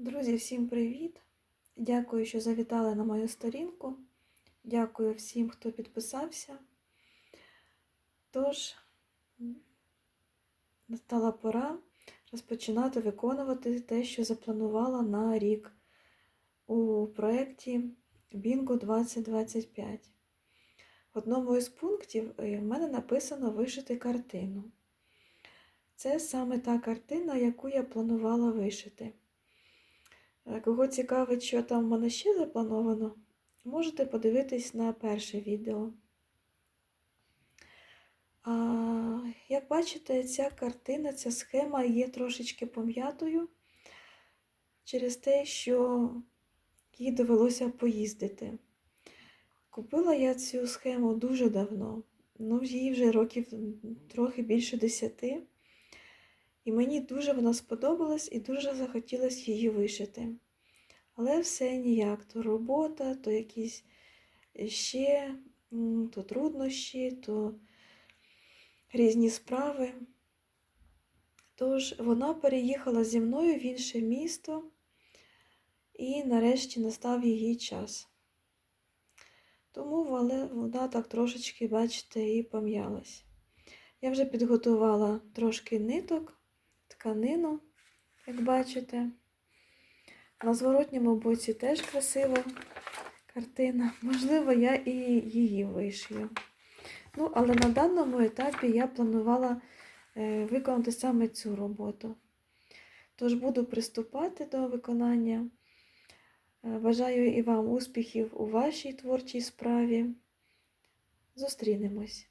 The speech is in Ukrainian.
Друзі, всім привіт! Дякую, що завітали на мою сторінку. Дякую всім, хто підписався. Тож, настала пора розпочинати виконувати те, що запланувала на рік у проєкті Бінго 2025. В одному із пунктів е, в мене написано вишити картину. Це саме та картина, яку я планувала вишити. Кого цікавить, що там в мене ще заплановано, можете подивитись на перше відео. А, як бачите, ця картина, ця схема є трошечки пом'ятою через те, що їй довелося поїздити. Купила я цю схему дуже давно, ну їй вже років трохи більше десяти. І мені дуже вона сподобалась і дуже захотілося її вишити. Але все ніяк, то робота, то якісь ще, то труднощі, то різні справи. Тож вона переїхала зі мною в інше місто, і нарешті настав її час. Тому вона так трошечки, бачите, і пом'ялась. Я вже підготувала трошки ниток, тканину, як бачите. На зворотньому боці теж красива картина. Можливо, я і її вишию. Ну, але на даному етапі я планувала е, виконати саме цю роботу. Тож буду приступати до виконання. Е, Бажаю і вам успіхів у вашій творчій справі. Зустрінемось!